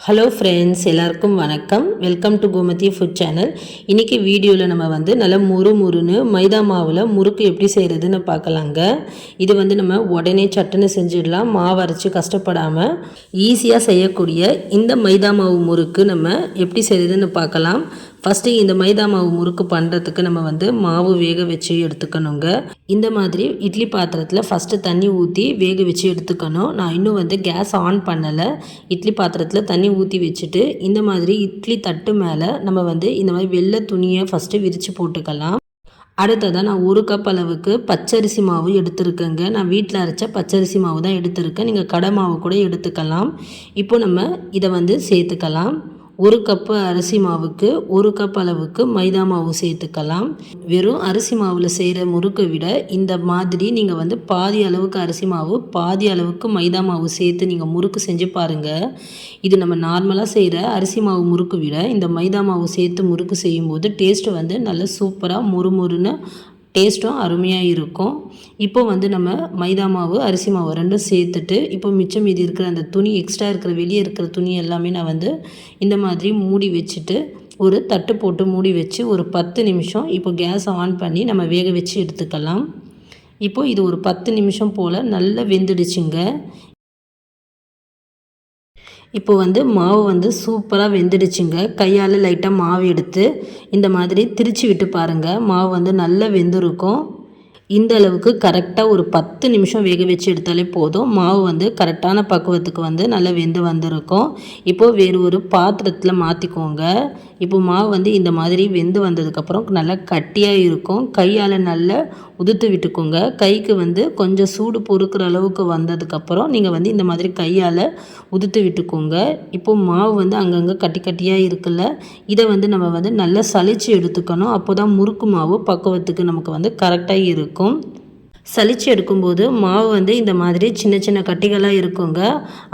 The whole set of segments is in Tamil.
ஹலோ ஃப்ரெண்ட்ஸ் எல்லாருக்கும் வணக்கம். Welcome to Gomathi food channel இன்றைக்கி வீடியோவில் நம்ம வந்து நல்லா முறு முறுன்னு மைதா மாவில் முறுக்கு எப்படி செய்கிறதுன்னு பார்க்கலாங்க. இது வந்து நம்ம உடனே சட்டுன்னு செஞ்சிடலாம். மாவு அரைச்சி கஷ்டப்படாமல் ஈஸியாக செய்யக்கூடிய இந்த மைதா மாவு முறுக்கு நம்ம எப்படி செய்கிறதுன்னு பார்க்கலாம். ஃபஸ்ட்டு இந்த மைதா மாவு முறுக்கு பண்ணுறதுக்கு நம்ம வந்து மாவு வேக வச்சு எடுத்துக்கணுங்க. இந்த மாதிரி இட்லி பாத்திரத்தில் ஃபஸ்ட்டு தண்ணி ஊற்றி வேக வச்சு எடுத்துக்கணும். நான் இன்னும் வந்து கேஸ் ஆன் பண்ணலை. இட்லி பாத்திரத்தில் தண்ணி ஊற்றி வச்சுட்டு இந்த மாதிரி இட்லி தட்டு மேலே நம்ம வந்து இந்த மாதிரி வெள்ளை துணியை ஃபஸ்ட்டு விரித்து போட்டுக்கலாம். அடுத்ததாக நான் ஒரு கப் அளவுக்கு பச்சரிசி மாவு எடுத்துருக்கேங்க. நான் வீட்டில் அரைச்ச பச்சரிசி மாவு தான் எடுத்திருக்கேன். நீங்கள் கடை மாவு கூட எடுத்துக்கலாம். இப்போ நம்ம இதை வந்து சேர்த்துக்கலாம். ஒரு கப்பு அரிசி மாவுக்கு ஒரு கப் அளவுக்கு மைதா மாவு சேர்த்துக்கலாம். வெறும் அரிசி மாவில் செய்கிற முறுக்கை விட இந்த மாதிரி நீங்கள் வந்து பாதி அளவுக்கு அரிசி மாவு பாதி அளவுக்கு மைதா மாவு சேர்த்து நீங்கள் முறுக்கு செஞ்சு பாருங்கள் இது நம்ம நார்மலாக செய்கிற அரிசி மாவு முறுக்கு விட இந்த மைதா மாவு சேர்த்து முறுக்கு செய்யும்போது டேஸ்ட்டு வந்து நல்லா சூப்பராக முறுமுறுன்னு டேஸ்ட்டும் அருமையாக இருக்கும். இப்போ வந்து நம்ம மைதா மாவு அரிசி மாவு ரெண்டும் சேர்த்துட்டு இப்போ மிச்சம் மீதி இருக்கிற அந்த துணி எக்ஸ்ட்ரா இருக்கிற வெளியே இருக்கிற துணி எல்லாமே நான் வந்து இந்த மாதிரி மூடி வச்சுட்டு ஒரு தட்டு போட்டு மூடி வச்சு ஒரு பத்து நிமிஷம் இப்போ கேஸ் ஆன் பண்ணி நம்ம வேக வச்சு எடுத்துக்கலாம். இப்போது இது ஒரு பத்து நிமிஷம் போல் நல்லா வெந்துடுச்சுங்க. இப்போ வந்து மாவு வந்து சூப்பராக வெந்துடுச்சுங்க. கையால் லைட்டாக மாவு எடுத்து இந்த மாதிரி திரிச்சு விட்டு பாருங்கள் மாவு வந்து நல்லா வெந்திருக்கும். இந்த அளவுக்கு கரெக்டாக ஒரு பத்து நிமிஷம் வேக வச்சு எடுத்தாலே போதும். மாவு வந்து கரெக்டான பக்குவத்துக்கு வந்து நல்லா வெந்து வந்திருக்கும். இப்போது வேறு ஒரு பாத்திரத்தில் மாற்றிக்கோங்க இப்போ மாவு வந்து இந்த மாதிரி வெந்து வந்ததுக்கப்புறம் நல்லா கட்டியாக இருக்கும். கையால் நல்லா உதுத்து விட்டுக்கோங்க. கைக்கு வந்து கொஞ்சம் சூடு பொறுக்கிற அளவுக்கு வந்ததுக்கப்புறம் நீங்கள் வந்து இந்த மாதிரி கையால் உதுத்து விட்டுக்கோங்க. இப்போது மாவு வந்து அங்கங்கே கட்டி கட்டியாக இருக்குல்ல இதை வந்து நம்ம வந்து நல்லா சளிச்சு எடுத்துக்கணும். அப்போ தான் முறுக்கு மாவு பக்குவத்துக்கு நமக்கு வந்து கரெக்டாக இருக்கும். சளிச்சு எடுக்கும்போது மாவு வந்து இந்த மாதிரி சின்ன சின்ன கட்டிகளாக இருக்குங்க.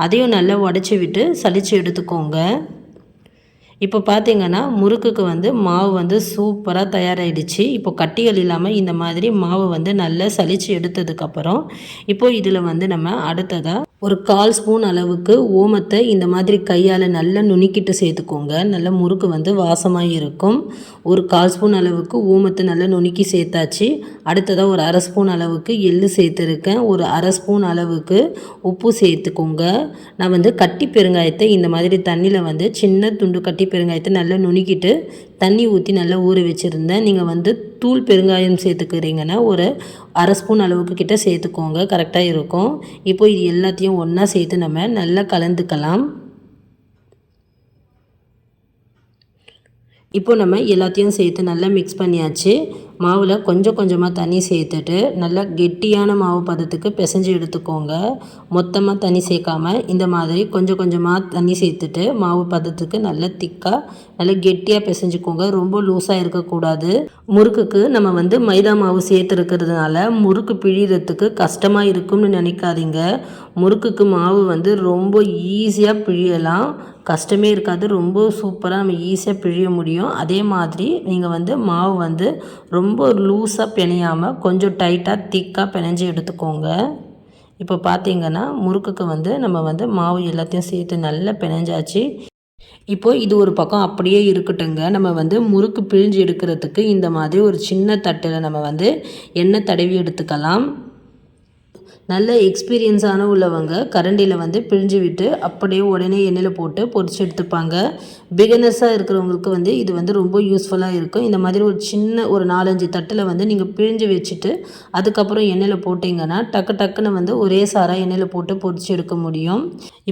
அதையும் நல்லா உடச்சி விட்டு சளிச்சு எடுத்துக்கோங்க. இப்போ பார்த்தீங்கன்னா முறுக்குக்கு வந்து மாவு வந்து சூப்பராக தயாராகிடுச்சு இப்போ கட்டிகள் இல்லாமல் இந்த மாதிரி மாவு வந்து நல்லா சளிச்சு எடுத்ததுக்கப்புறம் இப்போது இதில் வந்து நம்ம அடுத்ததாக ஒரு கால் ஸ்பூன் அளவுக்கு ஓமத்தை இந்த மாதிரி கையால் நல்லா நுணுக்கிட்டு சேர்த்துக்கோங்க. நல்ல முறுக்கு வந்து வாசமாக இருக்கும். ஒரு கால் ஸ்பூன் அளவுக்கு ஓமத்தை நல்லா நுணுக்கி சேர்த்தாச்சு. அடுத்ததாக ஒரு அரை ஸ்பூன் அளவுக்கு எள்ளு சேர்த்துருக்கேன். ஒரு அரை ஸ்பூன் அளவுக்கு உப்பு சேர்த்துக்கோங்க. நான் வந்து கட்டி பெருங்காயத்தை இந்த மாதிரி தண்ணியில் வந்து சின்ன துண்டு கட்டி பெருங்காயத்தை நல்லா நுணுக்கிட்டு தண்ணி ஊற்றி நல்லா ஊற வச்சுருந்தேன் நீங்கள் வந்து தூள் பெருங்காயம் சேர்த்துக்கிறீங்கன்னா ஒரு அரை ஸ்பூன் அளவுக்கு கிட்டே சேர்த்துக்கோங்க. கரெக்டாக இருக்கும். இப்போ இது எல்லாத்தையும் ஒன்றா சேர்த்து நம்ம நல்லா கலந்துக்கலாம். இப்போ நம்ம எல்லாத்தையும் சேர்த்து நல்லா மிக்ஸ் பண்ணியாச்சு. மாவில் கொஞ்சம் கொஞ்சமாக தண்ணி சேர்த்துட்டு நல்லா கெட்டியான மாவு பதத்துக்கு பிசைஞ்சு எடுத்துக்கோங்க. மொத்தமாக தண்ணி சேர்க்காமல் இந்த மாதிரி கொஞ்சம் கொஞ்சமாக தண்ணி சேர்த்துட்டு மாவு பதத்துக்கு நல்லா திக்காக நல்லா கெட்டியாக பிசைஞ்சுக்கோங்க. ரொம்ப லூஸாக இருக்கக்கூடாது. முறுக்குக்கு நம்ம வந்து மைதா மாவு சேர்த்துருக்கிறதுனால முறுக்கு பிழிகிறதுக்கு கஷ்டமாக இருக்கும்னு நினைக்காதீங்க. முறுக்குக்கு மாவு வந்து ரொம்ப ஈஸியாக பிழியலாம். கஷ்டமே இருக்காது. ரொம்ப சூப்பராக நம்ம ஈஸியாக பிழிய முடியும். அதே மாதிரி நீங்கள் வந்து மாவு வந்து ரொம்ப லூஸாக பிணையாமல் கொஞ்சம் டைட்டாக திக்காக பிணைஞ்சி எடுத்துக்கோங்க. இப்போ பார்த்தீங்கன்னா முறுக்குக்கு வந்து நம்ம வந்து மாவு எல்லாத்தையும் சேர்த்து நல்லா பிணைஞ்சாச்சு. இப்போ இது ஒரு பக்கம் அப்படியே இருக்கட்டுங்க நம்ம வந்து முறுக்கு பிழிஞ்சு எடுக்கிறதுக்கு இந்த மாதிரி ஒரு சின்ன தட்டில் நம்ம வந்து எண்ணெய் தடவி எடுத்துக்கலாம். நல்ல எக்ஸ்பீரியன்ஸான உள்ளவங்க கரண்டியில் வந்து பிழிஞ்சு விட்டு அப்படியே உடனே எண்ணெயில் போட்டு பொரிச்சு எடுத்துப்பாங்க. பிகினர்ஸாக இருக்கிறவங்களுக்கு வந்து இது வந்து ரொம்ப யூஸ்ஃபுல்லாக இருக்கும். இந்த மாதிரி ஒரு சின்ன ஒரு நாலஞ்சு தட்டில் வந்து நீங்கள் பிழிஞ்சு வச்சுட்டு அதுக்கப்புறம் எண்ணெயில் போட்டிங்கன்னா டக்கு டக்குன்னு வந்து ஒரே சாராக எண்ணெயில் போட்டு பொரிச்சு எடுக்க முடியும்.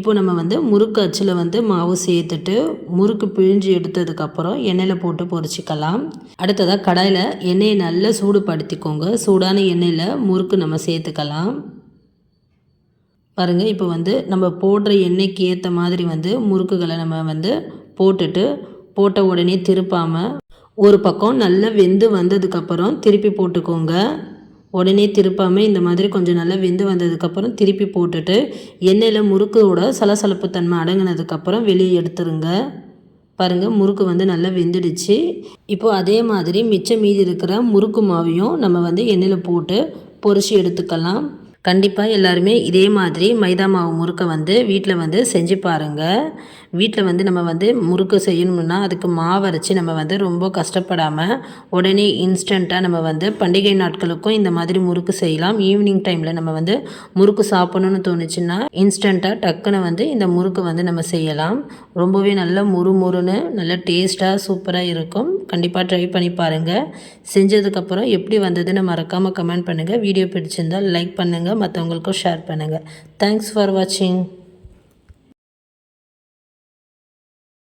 இப்போ நம்ம வந்து முறுக்கு அச்சில் வந்து மாவு சேர்த்துட்டு முறுக்கு பிழிஞ்சு எடுத்ததுக்கப்புறம் எண்ணெயில் போட்டு பொரிச்சிக்கலாம். அடுத்ததாக கடாயில் எண்ணெயை நல்லா சூடுபடுத்திக்கோங்க. சூடான எண்ணெயில் முறுக்கு நம்ம சேர்த்துக்கலாம். பாருங்கள் இப்போ வந்து நம்ம போடுற எண்ணெய்க்கு ஏற்ற மாதிரி வந்து முறுக்குகளை நம்ம வந்து போட்டுட்டு போட்ட உடனே திருப்பாமல் ஒரு பக்கம் நல்லா வெந்து வந்ததுக்கப்புறம் திருப்பி போட்டுக்கோங்க. உடனே திருப்பாமல் இந்த மாதிரி கொஞ்சம் நல்லா வெந்து வந்ததுக்கப்புறம் திருப்பி போட்டுட்டு எண்ணெயில் முறுக்கோட சலசலப்பு தன்மை அடங்கினதுக்கப்புறம் வெளியே எடுத்துருங்க. பாருங்கள் முறுக்கு வந்து நல்லா வெந்துடுச்சு. இப்போது அதே மாதிரி மிச்சம் மீதி இருக்கிற முறுக்கு மாவையும் நம்ம வந்து எண்ணெயில் போட்டு பொரிச்சு எடுத்துக்கலாம். கண்டிப்பாக எல்லாருமே இதே மாதிரி மைதா மாவு முறுக்கை வந்து வீட்டில் வந்து செஞ்சு பாருங்கள் வீட்டில் வந்து நம்ம வந்து முறுக்கு செய்யணும்னா அதுக்கு மாவரைச்சி நம்ம வந்து ரொம்ப கஷ்டப்படாமல் உடனே இன்ஸ்டண்ட்டாக நம்ம வந்து பண்டிகை நாட்களுக்கும் இந்த மாதிரி முறுக்கு செய்யலாம். ஈவினிங் டைமில் நம்ம வந்து முறுக்கு சாப்பிடணும்னு தோணுச்சுன்னா இன்ஸ்டண்ட்டாக டக்குன்னு வந்து இந்த முறுக்கு வந்து நம்ம செய்யலாம். ரொம்பவே நல்ல முறு முறுன்னு நல்ல டேஸ்ட்டாக சூப்பராக இருக்கும். கண்டிப்பாக ட்ரை பண்ணி பாருங்கள் செஞ்சதுக்கப்புறம் எப்படி வந்ததுன்னு மறக்காமல் கமெண்ட் பண்ணுங்கள் வீடியோ பிடிச்சிருந்தால் லைக் பண்ணுங்கள் மற்றவங்களுக்கும் ஷேர் பண்ணுங்கள் தேங்க்ஸ் ஃபார் வாட்சிங்